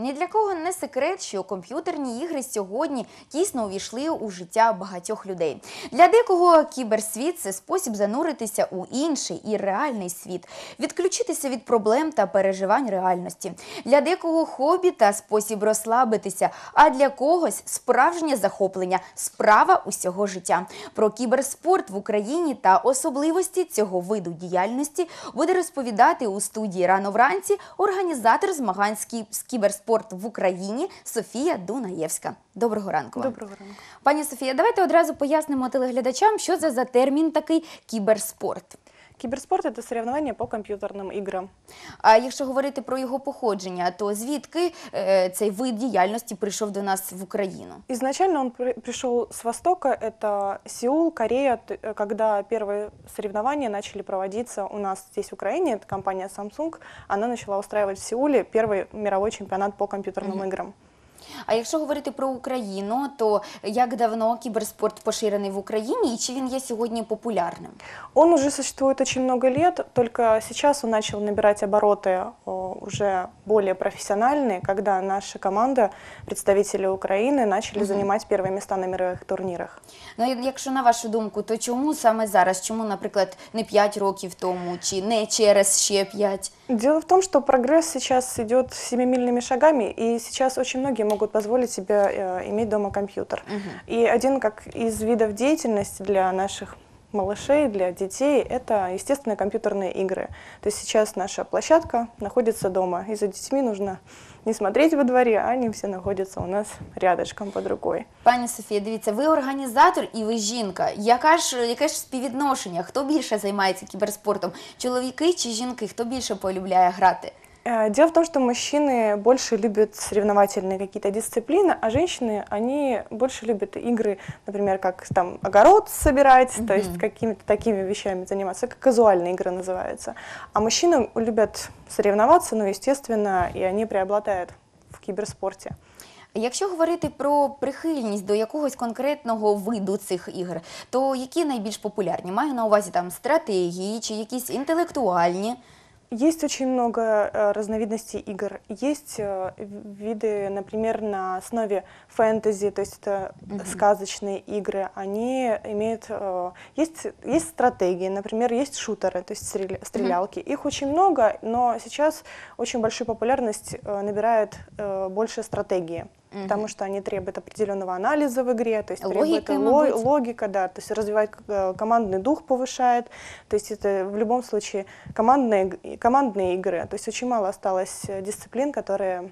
Ні для кого не секрет, що комп'ютерні ігри сьогодні тісно увійшли у життя багатьох людей. Для декого кіберсвіт це спосіб зануритися у інший і реальний світ, відключитися від проблем та переживань реальності. Для декого хобі та спосіб розслабитися, а для когось справжнє захоплення, справа усього життя. Про кіберспорт в Україні та особливості цього виду діяльності буде розповідати у студії рано вранці організатор змагань з кі- з кіберспорт в Україні Софія Дунаєвська. Доброго ранку. вам. Доброго ранку. Пані Софія, давайте одразу пояснимо телеглядачам, що це за термін такий кіберспорт. Киберспорт – это соревнования по компьютерным играм. А якщо говорити про його походження, то звідки е, цей вид діяльності прийшов до нас в Україну? Изначально он при- пришел с Востока, это Сеул, Корея, т- э, когда первые соревнования начали проводиться у нас здесь в Украине, это компания Samsung, она начала устраивать в Сеуле первый мировой чемпионат по компьютерным играм. А якщо говорити про Україну, то як давно кіберспорт поширений в Україні і чи він є сьогодні популярним? Он уже существует очень много лет, только сейчас он начал набирать обороты о, уже более профессиональные, когда наша команда, представители Украины, начали занимать первые места на мировых турнирах. Ну, і якщо на вашу думку, то чому саме зараз? Чому, наприклад, не 5 років тому, чи не через ще 5? Дело в том, что прогресс сейчас идет семимильными шагами, и сейчас очень многие могут позволить себе э, иметь дома компьютер. И один как из видов деятельности для наших малышей, для детей, это, естественно, компьютерные игры. То есть сейчас наша площадка находится дома, и за детьми нужно не смотреть во дворе, а они все находятся у нас рядышком под рукой. Пані Софія, дивіться, ви організатор і ви жінка. Яка ж, яке ж співвідношення? Хто більше займається кіберспортом? Чоловіки чи жінки? Хто більше полюбляє грати? Э, Дело в том, что мужчины больше любят соревновательные какие-то дисциплины, а женщины, они больше любят игры, например, как там огород собирать, то есть какими-то такими вещами заниматься, как казуальные игры называются. А мужчины любят соревноваться, ну, естественно, и они преобладают в киберспорте. Якщо говорити про прихильність до якогось конкретного виду цих ігор, то які найбільш популярні? Маю на увазі там стратегії чи якісь інтелектуальні. Есть очень много э, разновидностей игр. Есть э, виды, например, на основе фэнтези, то есть это сказочные игры. Они имеют... э, есть, есть стратегии, например, есть шутеры, то есть стреля- стрелялки. Их очень много, но сейчас очень большую популярность набирают больше стратегии. Потому что они требуют определенного анализа в игре, то есть Логика, требует ло- логика, да, то есть развивает э, командный дух, повышает. То есть это в любом случае командные, командные игры. То есть очень мало осталось э, дисциплин, которые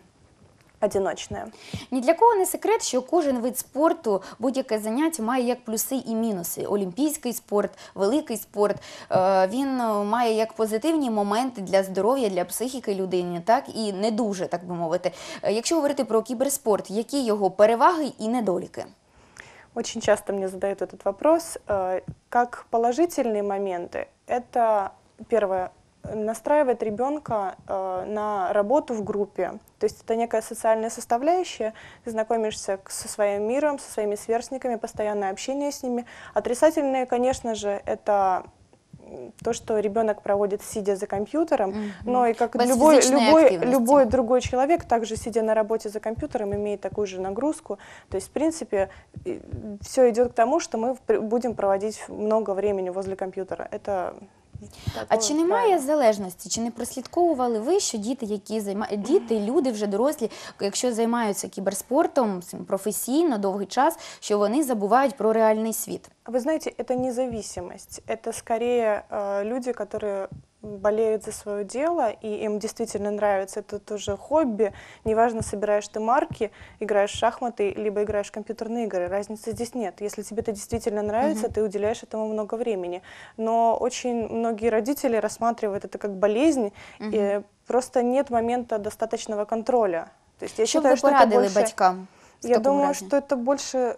одиночные. Ні для кого не секрет, що кожен вид спорту, будь-яке заняття має як плюси і мінуси. Олімпійський спорт, великий спорт. е, Він е, має як позитивні моменти для здоров'я, для психіки людини, так і не дуже, так би мовити. Е, Якщо говорити про кіберспорт, які його переваги і недоліки? Очень часто мне задают этот вопрос. Э, Как положительные моменты, это первое, настраивает ребенка э, на работу в группе. То есть это некая социальная составляющая, ты знакомишься со своим миром, со своими сверстниками, постоянное общение с ними. Отрицательные, конечно же, это то, что ребенок проводит сидя за компьютером, но и как Без любой, любой, любой другой человек, также сидя на работе за компьютером, имеет такую же нагрузку. То есть, в принципе, все идет к тому, что мы будем проводить много времени возле компьютера. Это А такое чи немає правило. залежності? Чи не прослідковували ви, що діти, які займають діти, люди вже дорослі, якщо займаються кіберспортом цим професійно довгий час, що вони забувають про реальний світ? Вы знаете, это независимость. Это скорее э, люди, которые болеют за свое дело, и им действительно нравится это тоже хобби. Неважно, собираешь ты марки, играешь в шахматы, либо играешь в компьютерные игры. Разницы здесь нет. Если тебе это действительно нравится, ты уделяешь этому много времени. Но очень многие родители рассматривают это как болезнь, и просто нет момента достаточного контроля. То есть я б считаю, что это больше... батькам? Я думаю, разі? что это больше,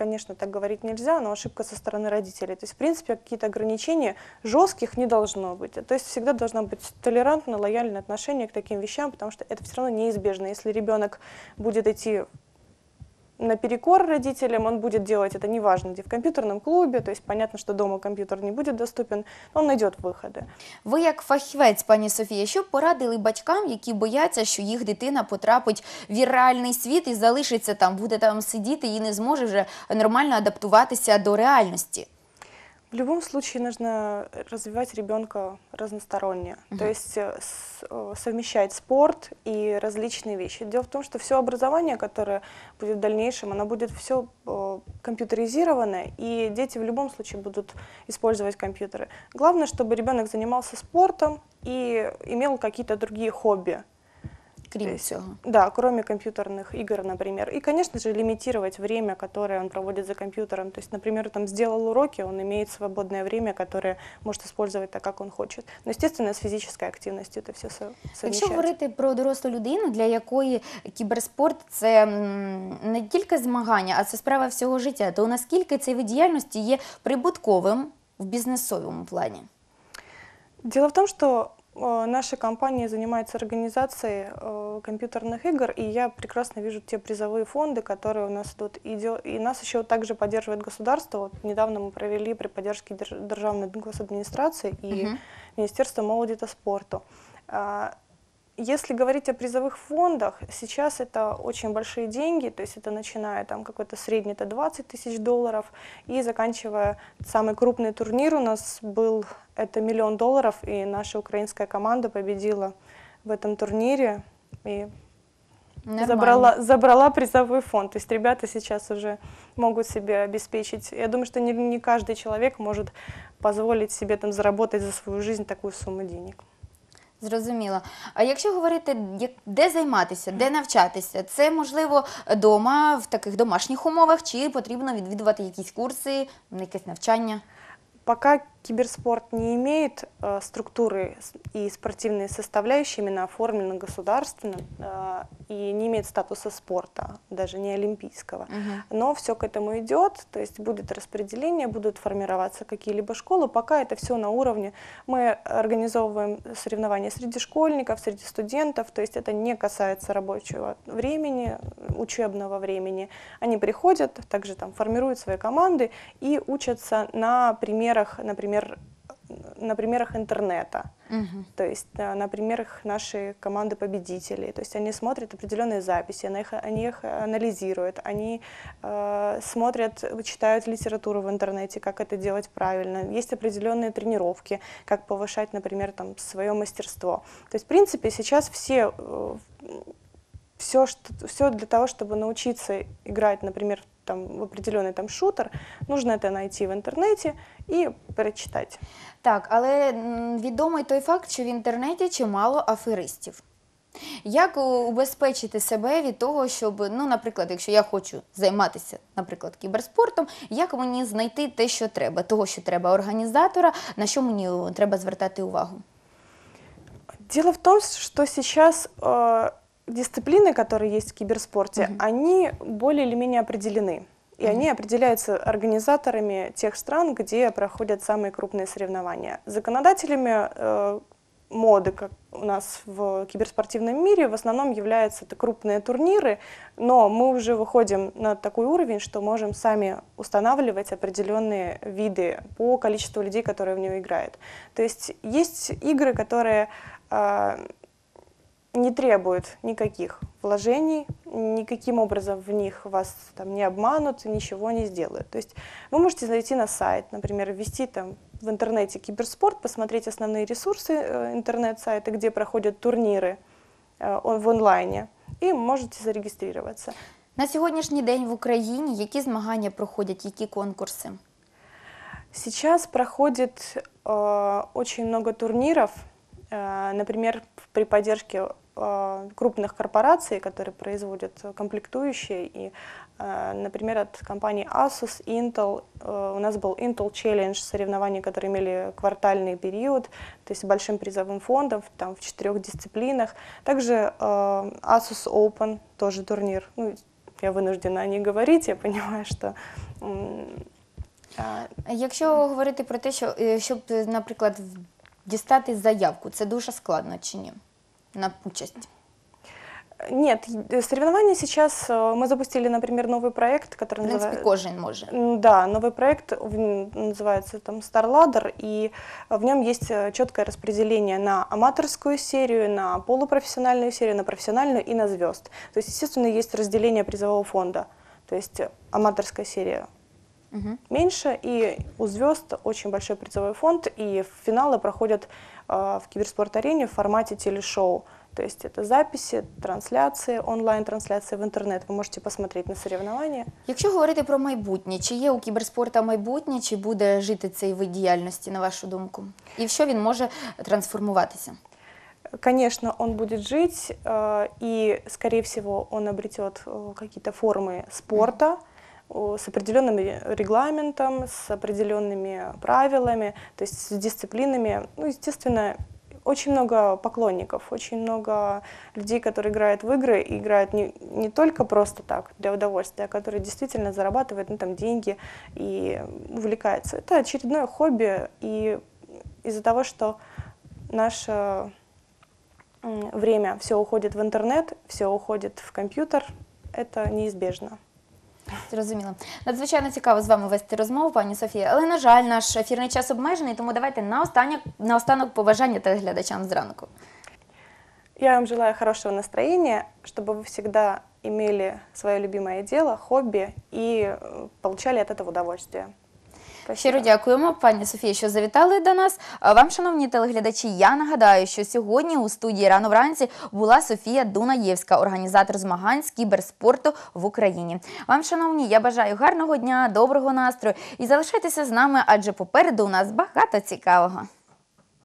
конечно, так говорить нельзя, но ошибка со стороны родителей. То есть, в принципе, какие-то ограничения жестких не должно быть. То есть всегда должно быть толерантное, лояльное отношение к таким вещам, потому что это все равно неизбежно. Если ребенок будет идти наперекор родителям, он будет делать это неважно, где в компьютерном клубе, то есть понятно, что дома компьютер не будет доступен, но он найдет выходы. Ви, як фахівець, пані Софія, що б порадили батькам, які бояться, що їх дитина потрапить в реальний світ і залишиться там, буде там сидіти і не зможе вже нормально адаптуватися до реальності? В любом случае нужно развивать ребенка разносторонне, то есть э, э, совмещать спорт и различные вещи. Дело в том, что все образование, которое будет в дальнейшем, оно будет все компьютеризированное, и дети в любом случае будут использовать компьютеры. Главное, чтобы ребенок занимался спортом и имел какие-то другие хобби Крім То есть, цього. Да, кроме компьютерных игр, например. И, конечно же, лимитировать время, которое он проводит за компьютером. То есть, например, там сделал уроки, он имеет свободное время, которое может использовать так, как он хочет. Но, естественно, с физической активностью это все Якщо совмещать. говорити про дорослу людину, для якої кіберспорт це м, не тільки змагання, а це справа всього життя, то наскільки цей вид діяльності є прибутковим в бізнесовому плані? Дело в том, что э, наша компания занимается организацией э, компьютерных игр, и я прекрасно вижу те призовые фонды, которые у нас идут. И, и нас еще также поддерживает государство. Вот недавно мы провели при поддержке Держ- Державной госадминистрации и Мгм. Министерства молоді та спорту. Если говорить о призовых фондах, сейчас это очень большие деньги, то есть это начиная там какой-то средний, это 20 тысяч долларов, и заканчивая самый крупный турнир у нас был, это миллион долларов, и наша украинская команда победила в этом турнире и Нормально. забрала, забрала призовой фонд. То есть ребята сейчас уже могут себе обеспечить. Я думаю, что не, не каждый человек может позволить себе там заработать за свою жизнь такую сумму денег. Зрозуміло. А якщо говорити, де займатися, де навчатися, це можливо вдома, в таких домашніх умовах, чи потрібно відвідувати якісь курси, якесь навчання? Пока киберспорт не имеет э, структуры и спортивные составляющие, именно оформлено государственно, э, и не имеет статуса спорта, даже не олимпийского. Мгм. Но все к этому идет, то есть будет распределение, будут формироваться какие-либо школы. Пока это все на уровне. Мы организовываем соревнования среди школьников, среди студентов, то есть это не касается рабочего времени, учебного времени. Они приходят, также там формируют свои команды и учатся на примерах, например, на примерах интернета. Угу. То есть э, на примерах нашей команды победителей. То есть они смотрят определенные записи, они их, они их анализируют, они э, смотрят, читают литературу в интернете, как это делать правильно. Есть определенные тренировки, как повышать, например, там, свое мастерство. То есть, в принципе, сейчас все, все, что, все для того, чтобы научиться играть, например, там, в определенный там, шутер, нужно это найти в интернете и прочитать. Так, але м, відомий той факт, що в інтернеті чимало аферистів. Як у- убезпечити себе від того, щоб, ну, наприклад, якщо я хочу займатися, наприклад, кіберспортом, як мені знайти те, що треба, того, що треба організатора, на що мені треба звертати увагу? Дело в том, что сейчас э, дисциплины, которые есть в киберспорте, Мгм. они более или менее определены. И они определяются организаторами тех стран, где проходят самые крупные соревнования. Законодателями э, моды, как у нас в киберспортивном мире, в основном являются это крупные турниры, но мы уже выходим на такой уровень, что можем сами устанавливать определенные виды по количеству людей, которые в него играют. То есть есть игры, которые э, не требуют никаких вложений, никаким образом в них вас там не обманут, ничего не сделают. То есть вы можете зайти на сайт, например, ввести там в интернете киберспорт, посмотреть основные ресурсы э, интернет-сайта, где проходят турниры э, он- в онлайне, и можете зарегистрироваться. На сьогоднішній день в Україні які змагання проходять, які конкурси? Сейчас проходит э, очень много турниров, э, например, при поддержке э, крупных корпораций, которые производят э, комплектующие. И, э, например, от компании Asus, Intel, э, у нас был Intel Challenge, соревнования, которые имели квартальный период, то есть с большим призовым фондом, там, в четырех дисциплинах. Также э, Asus Open, тоже турнир. Ну, я вынуждена о ней говорить, я понимаю, что м, а, Якщо говорити про те, що щоб, наприклад, дістати заявку, це дуже складно чи ні? На участь. Нет, э, соревнования сейчас э, мы запустили, например, новый проект, В который принципі, называется... кожен може. М, Да, новый проект в- называется там Star Ladder, и в нем есть четкое распределение на аматорскую серию, на полупрофессиональную серию, на профессиональную и на звезд. То есть, естественно, есть разделение призового фонда. То есть э, аматорская серия Угу. меньше, и у звезд очень большой призовой фонд, и финалы проходят э, в киберспорт-арене в формате телешоу. То есть это записи, трансляции, онлайн-трансляции в интернет. Вы можете посмотреть на соревнования. Якщо говорити про майбутнє, чи є у кіберспорта майбутнє, чи буде жити цей вид діяльності, на вашу думку? І в що він може трансформуватися? Конечно, он будет жить, э, и, скорее всего, он обретет э, какие-то формы спорта э, С определенным ре- регламентом, с определенными правилами, то есть с дисциплинами. Ну, естественно, очень много поклонников, очень много людей, которые играют в игры, и играют не, не только просто так, для удовольствия, а которые действительно зарабатывают ну, там, деньги и увлекаются. Это очередное хобби, и из-за того, что наше время все уходит в интернет, все уходит в компьютер, это неизбежно. Зрозуміло. Надзвичайно цікаво з вами вести розмову, пані Софія. Але, на жаль, наш ефірний час обмежений, тому давайте наостанок, наостанок побажання телеглядачам зранку. Я вам желаю хорошего настроения, чтобы вы всегда имели свое любимое дело, хобби и э, получали от этого удовольствие. Щиро дякуємо, пані Софія, що завітали до нас. Вам, шановні телеглядачі, я нагадаю, що сьогодні у студії рано вранці була Софія Дунаєвська, організатор змагань з кіберспорту в Україні. Вам, шановні, я бажаю гарного дня, доброго настрою і залишайтеся з нами, адже попереду у нас багато цікавого.